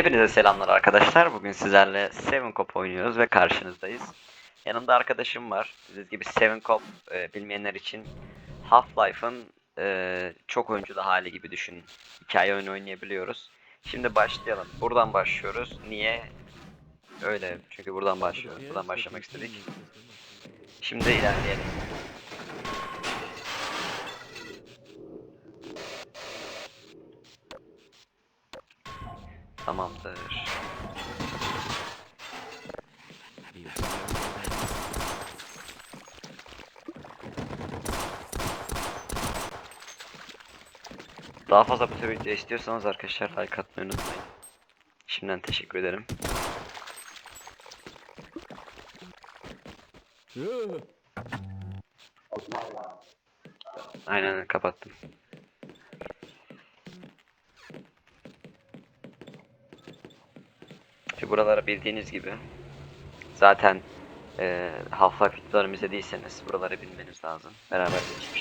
Hepinize selamlar arkadaşlar. Bugün sizlerle Seven Cop oynuyoruz ve karşınızdayız. Yanımda arkadaşım var. Dediğiniz gibi Seven Cop e, bilmeyenler için Half-Life'ın e, çok oyunculu hali gibi düşünün. Hikaye oyunu oynayabiliyoruz. Şimdi başlayalım. Buradan başlıyoruz. Niye? Öyle. Çünkü buradan başlıyoruz. Buradan başlamak istedik. Şimdi ilerleyelim. Tamamdır. Daha fazla bu tür video istiyorsanız arkadaşlar like atmayı unutmayın. Şimdiden teşekkür ederim. Aynen kapattım. Buralara bildiğiniz gibi zaten e, Half-Life videolarımı izlediyseniz buraları bilmeniz lazım. Beraber geçmiştik.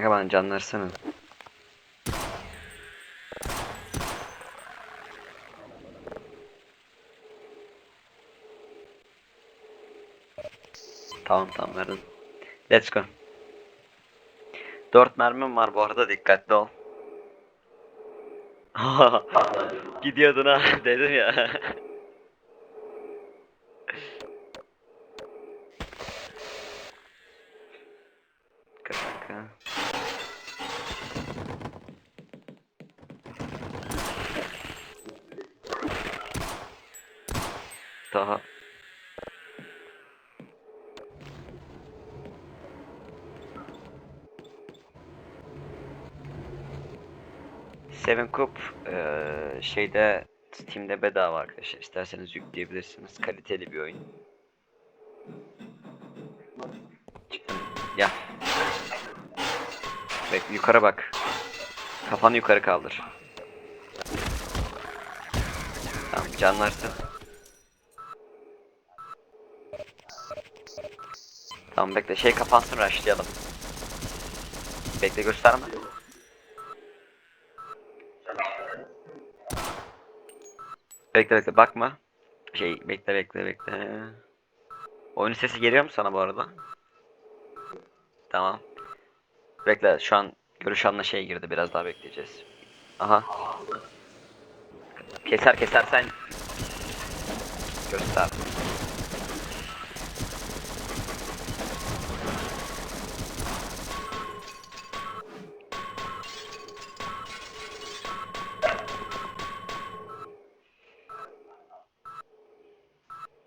Kanka bana can versene. Tamam tamam verdim. Let's go. 4 mermim var bu arada dikkatli ol. Gidiyordun ha dedim ya. Seven Cup eee, şeyde Steam'de bedava arkadaşlar. İsterseniz yükleyebilirsiniz. Kaliteli bir oyun. Gel. Bek yukarı bak. Kafanı yukarı kaldır. Tamam canlarsın. Tamam bekle şey kapansın rushlayalım. Bekle gösterme. Bekle bekle bakma. Şey bekle bekle bekle. Oyun sesi geliyor mu sana bu arada? Tamam. Bekle şu an görüş anla şey girdi biraz daha bekleyeceğiz. Aha. Keser keser sen göster.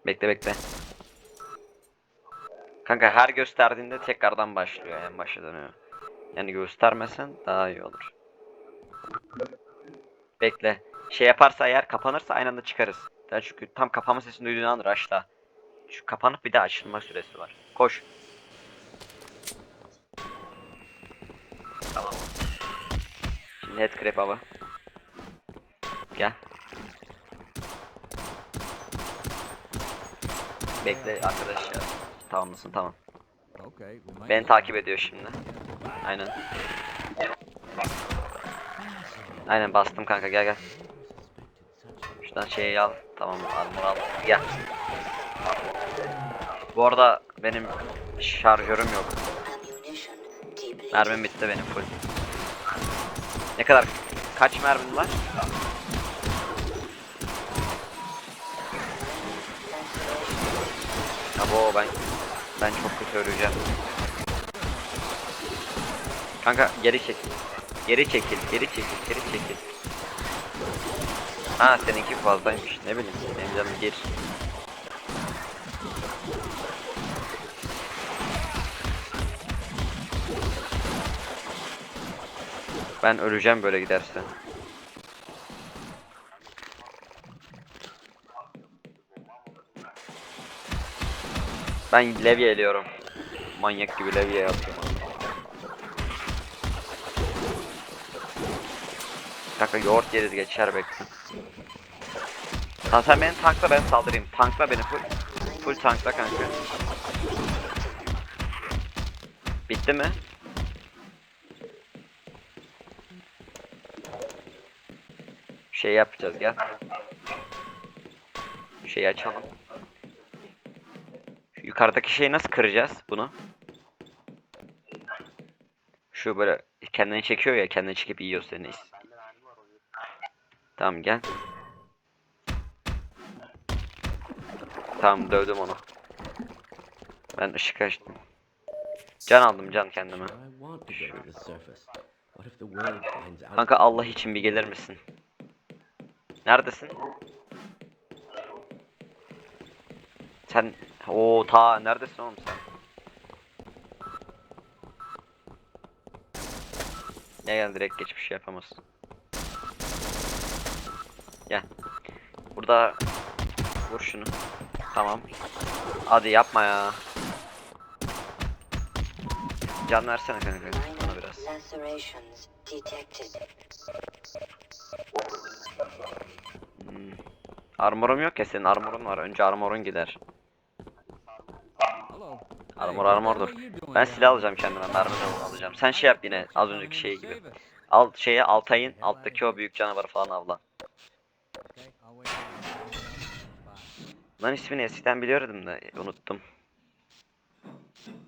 Bekle bekle. Kanka her gösterdiğinde tekrardan başlıyor en başa dönüyor. Yani göstermesen daha iyi olur. Bekle. Şey yaparsa eğer kapanırsa aynı anda çıkarız. Yani çünkü tam kapama sesini duyduğun an rush'la. Şu kapanıp bir daha açılma süresi var. Koş. Tamam. Şimdi headcrab hava. Gel. Bekle arkadaşlar. Tamam mısın? Tamam. Beni takip ediyor şimdi. Aynen. Aynen bastım kanka gel gel. Şuradan şeyi al. Tamam armor al. Gel. Bu arada benim şarjörüm yok. Mermim bitti benim full. Ne kadar? Kaç mermin var? Abo ben ben çok kötü öleceğim. Kanka geri çekil. Geri çekil, geri çekil, geri çekil. Ha seninki fazlaymış. Ne bileyim. Benim canım bir. Ben öleceğim böyle giderse. Ben levye eliyorum. manyak gibi levye yapıyorum. Kanka yoğurt yeriz geçer bekle. Tamam sen beni tankla ben saldırayım. Tankla beni full. Full tankla kanka. Bitti mi? Şey yapacağız gel. Şeyi açalım. Yukarıdaki şeyi nasıl kıracağız bunu? Şu böyle kendini çekiyor ya kendini çekip yiyor seni. Tamam gel. Tamam dövdüm onu. Ben ışık açtım. Can aldım can kendime. Kanka Allah için bir gelir misin? Neredesin? Sen o ta neredesin oğlum sen? Gel gel direkt geç bir şey yapamazsın. Gel. Burada vur şunu. Tamam. Hadi yapma ya. Can versene kanka bana biraz. Hmm. Armorum yok ya senin armorun var. Önce armorun gider. Armor you doing Ben silah alacağım kendime. Mermi alacağım. Sen şey yap yine az önceki şey gibi. Al şeye Altay'ın alttaki o büyük canavarı falan avla. Lan ismini eskiden biliyordum da unuttum.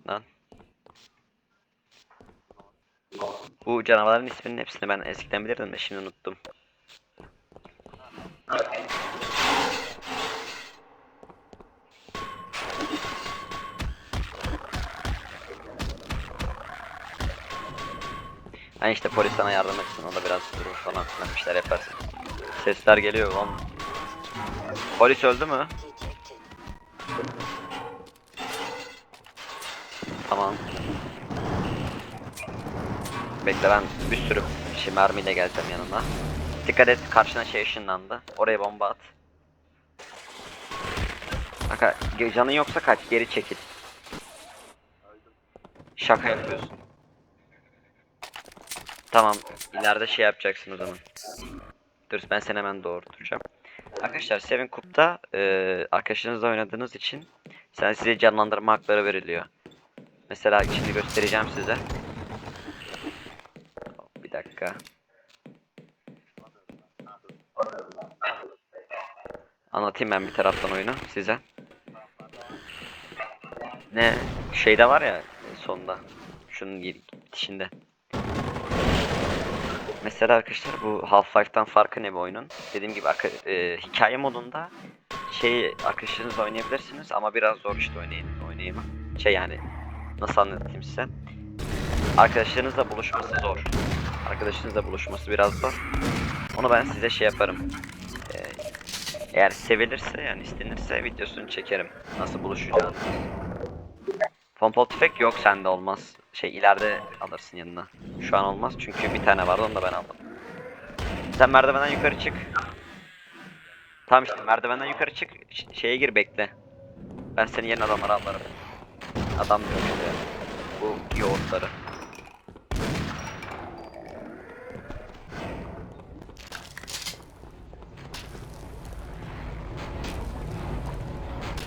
Lan. Bu canavarların isminin hepsini ben eskiden bilirdim de şimdi unuttum. Ben işte polis sana yardım etsin. O da biraz durur falan filan bir şeyler yaparsın. Sesler geliyor lan. Polis öldü mü? Tamam. Bekle ben bir sürü şey mermiyle geleceğim yanına. Dikkat et karşına şey ışınlandı. Oraya bomba at. Kanka canın yoksa kaç geri çekil. Şaka yapıyorsun. Tamam ileride şey yapacaksın o zaman. Dur ben seni hemen doğurtacağım. Arkadaşlar Seven Coop'ta eee arkadaşınızla oynadığınız için sen size canlandırma hakları veriliyor. Mesela şimdi göstereceğim size. Bir dakika. Anlatayım ben bir taraftan oyunu size. Ne şeyde var ya sonda. Şunun bitişinde. Mesela arkadaşlar bu Half-Life'dan farkı ne bu oyunun? Dediğim gibi e, hikaye modunda şey arkadaşlarınızla oynayabilirsiniz ama biraz zor işte oynayın oynayayım. Şey yani nasıl anlatayım size? Arkadaşlarınızla buluşması zor. Arkadaşınızla buluşması biraz zor. Onu ben size şey yaparım. Ee, eğer sevilirse yani istenirse videosunu çekerim. Nasıl buluşacağını. Pompalı tüfek yok sende olmaz. Şey ileride alırsın yanına. Şu an olmaz çünkü bir tane vardı onu da ben aldım. Sen merdivenden yukarı çık. Tamam işte merdivenden yukarı çık. ş- şeye gir bekle. Ben senin yerine adamları alırım. Adam diyor işte. Bu yoğurtları.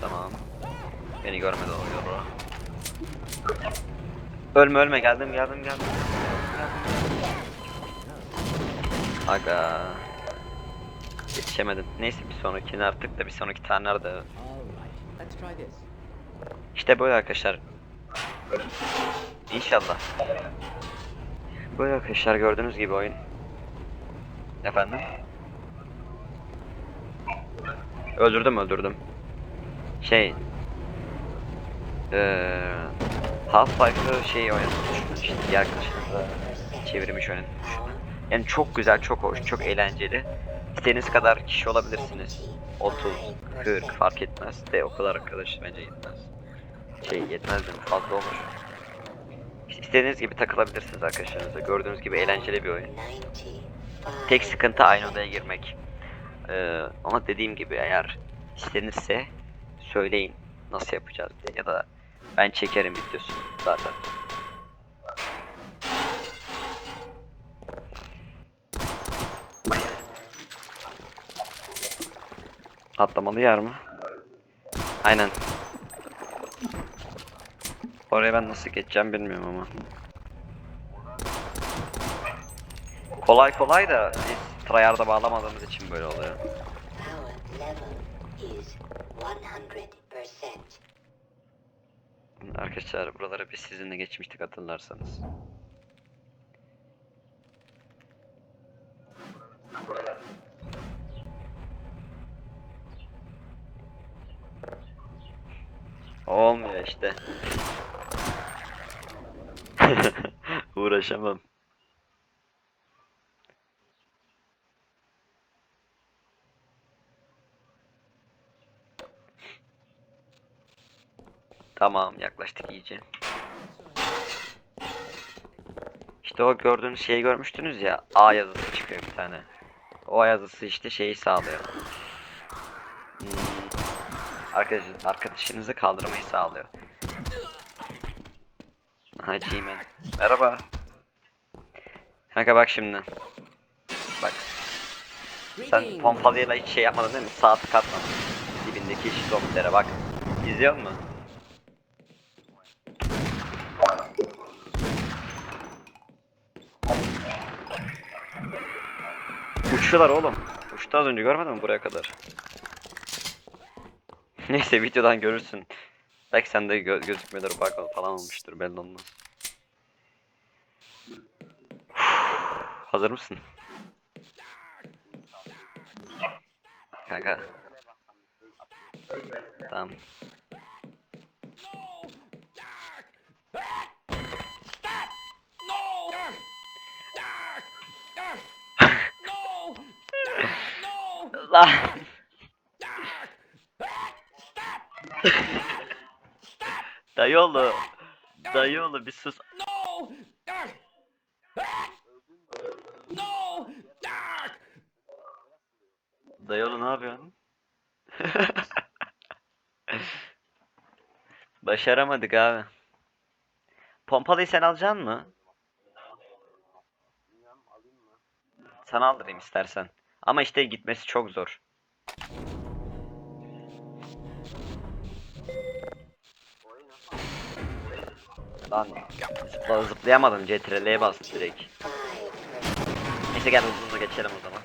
Tamam. Beni görmedi o. Ölme ölme geldim geldim geldim. Aga. Yetişemedim. Neyse bir sonrakini artık da bir sonraki tane this. İşte böyle arkadaşlar. İnşallah. Böyle arkadaşlar gördüğünüz gibi oyun. Efendim? Öldürdüm öldürdüm. Şey... Eee... Half-Life'ı şey oynamış işte diğer arkadaşlarınızla çevirmiş oynamış. Yani çok güzel, çok hoş, çok eğlenceli. İstediğiniz kadar kişi olabilirsiniz. 30, 40 fark etmez. De o kadar arkadaş bence yetmez. Şey yetmez de fazla olur. İstediğiniz gibi takılabilirsiniz arkadaşlarınızla. Gördüğünüz gibi eğlenceli bir oyun. 95. Tek sıkıntı aynı odaya girmek. Ee, ama dediğim gibi eğer istenirse söyleyin nasıl yapacağız diye ya da Ben çekerim videosu zaten. Atlamalı yer mi? Aynen. Oraya ben nasıl geçeceğim bilmiyorum ama. Kolay kolay da biz tryhard'a bağlamadığımız için böyle oluyor. Arkadaşlar buralara biz sizinle geçmiştik hatırlarsanız. Olmuyor işte. Uğraşamam. Tamam yaklaştık iyice. İşte o gördüğünüz şeyi görmüştünüz ya A yazısı çıkıyor bir tane. O A yazısı işte şeyi sağlıyor. Hmm, arkadaş, arkadaşınızı kaldırmayı sağlıyor. Ha G-Man. Merhaba. Kanka bak şimdi. Bak. Sen pompalıyla hiç şey yapmadın değil mi? Sağ tık atmadın. Dibindeki şizofrenlere bak. İzliyor musun? Uçuyorlar oğlum. Uçtu az önce görmedin mi buraya kadar? Neyse videodan görürsün. Belki sende gö gözükmüyordur bak falan olmuştur belli olmaz. Hazır mısın? Kanka. Tamam. Lan. Dayıoğlu. Dayıoğlu bir sus. Dayıoğlu ne yapıyorsun? Başaramadık abi. Pompalıyı sen alacaksın mı? Sana aldırayım istersen. Ama işte gitmesi çok zor. Lan zıpla, zıplayamadın CTRL'ye bastı direkt. Neyse gel hızlı hızlı geçelim o zaman.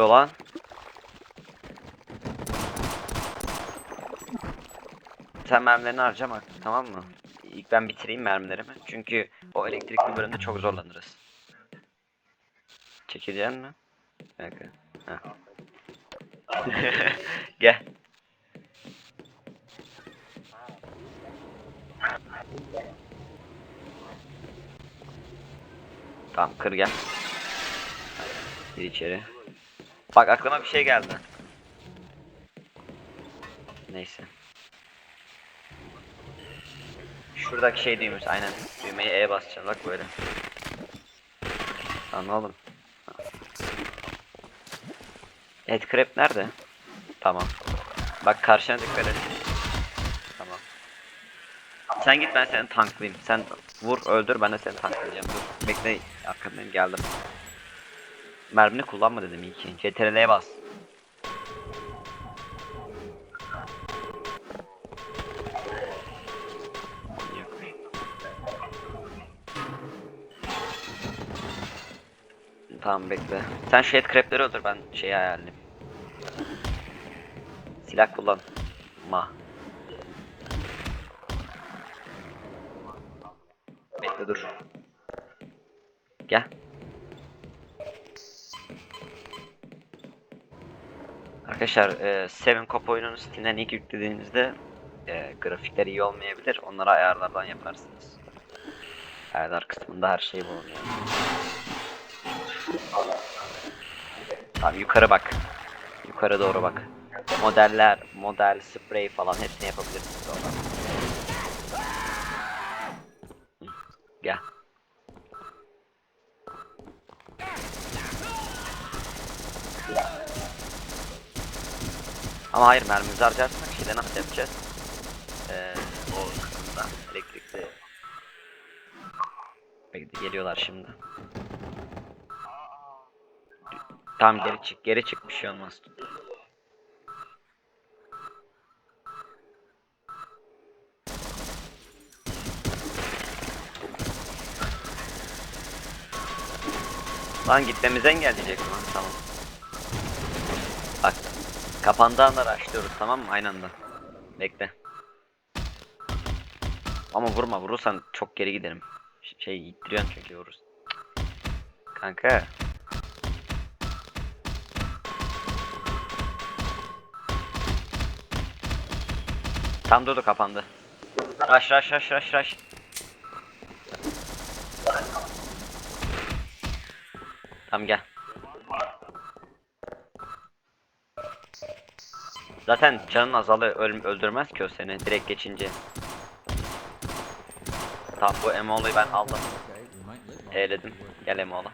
Oluyor lan? Sen mermilerini harcama tamam mı? İlk ben bitireyim mermilerimi. Çünkü o elektrikli bölümde çok zorlanırız. Çekeceksin mi? Heh. Gel. Tamam kır gel. Gir içeri. Bak aklıma bir şey geldi. Neyse. Şuradaki şey düğmesi aynen. Düğmeyi E basacaksın bak böyle. Anladım. Headcrab nerede? Tamam. Bak karşına dikkat et. Tamam. Sen git ben seni tanklayayım. Sen vur öldür ben de seni tanklayacağım. Dur. Bekle arkamdan geldim. Mermini kullanma dedim iyi ki. CTRL'ye bas. Tamam bekle. Sen şu headcrab'leri öldür ben şeyi ayarlayayım. Silah kullan. Ma. Bekle dur. Gel. Arkadaşlar e, Seven Cop oyununu Steam'den ilk yüklediğinizde e, grafikler iyi olmayabilir. Onları ayarlardan yaparsınız. Ayarlar kısmında her şey bulunuyor. Tamam yukarı bak. Yukarı doğru bak. Modeller, model, sprey falan hepsini yapabilirsiniz oradan. Gel. Ama hayır mermimizi harcarsak şeyde nasıl yapacağız? Ee, o kısımda elektrikli. Bekle geliyorlar şimdi. Tamam geri çık geri çık bir şey olmaz. Lan gitmemize engelleyecek lan tamam. Bak kapandığı anda açlıyoruz tamam mı aynı anda. Bekle. Ama vurma vurursan çok geri giderim. Ş- Şey ittiriyorsun çünkü vurursun. Kanka. Tam durdu kapandı. Rush rush rush rush rush. Tamam gel. Zaten canın azalı öl- öldürmez ki o seni direkt geçince. Tamam bu Emo'luyu ben aldım. Eğledim. Gel Emo'la.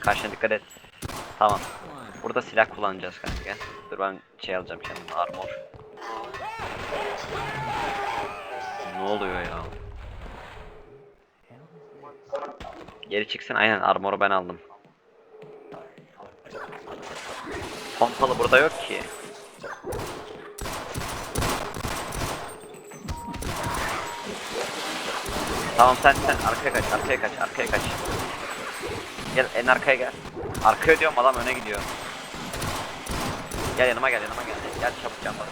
Karşına dikkat et. Tamam. Burada silah kullanacağız kanka. Dur ben şey alacağım kendime armor. Ne oluyor ya? Geri çıksın aynen armoru ben aldım. Pompalı burada yok ki. Tamam sen sen arkaya kaç arkaya kaç arkaya kaç. Gel en arkaya gel. Arkaya diyorum adam öne gidiyor. Gel yanıma gel yanıma gel. Gel çabuk can bas.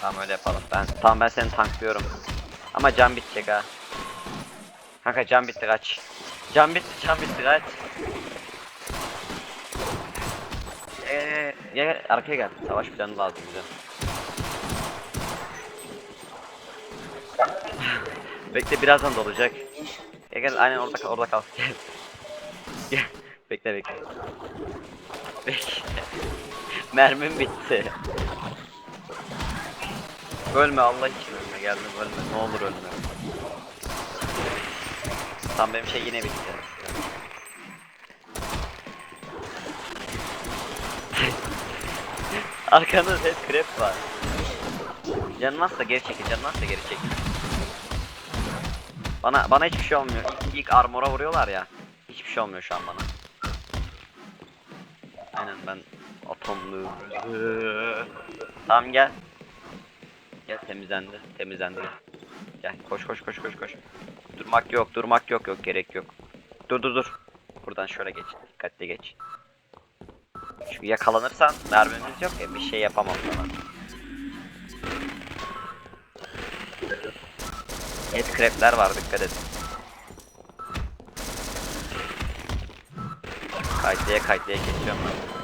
Tamam öyle yapalım. Ben tamam ben seni tanklıyorum. Ama can bitecek ha. Kanka can bitti kaç. Can bitti can bitti kaç. Eee gel gel arkaya gel. Savaş planı lazım bize. Bekle birazdan dolacak. Gel gel aynen orada kal orada kal. Gel. Gel. Bekle bekle. Bekle. Mermim bitti. Ölme Allah için ölme geldim ölme ne olur ölme. Tam benim şey yine bitti. Arkanda hep krep var. Canın varsa geri çekil, canın varsa geri çekil. Bana bana hiçbir şey olmuyor. İlk, ilk armora vuruyorlar ya. Hiçbir şey olmuyor şu an bana. Aynen ben atomlu. Tamam gel. Gel temizlendi. Temizlendi. Gel koş koş koş koş koş. Durmak yok durmak yok yok gerek yok. Dur dur dur. Buradan şöyle geç. Dikkatli geç. Çünkü yakalanırsan mermimiz yok ya bir şey yapamam sana. Et krepler var dikkat et. Kayıtlıya kayıtlıya kesiyorum ben.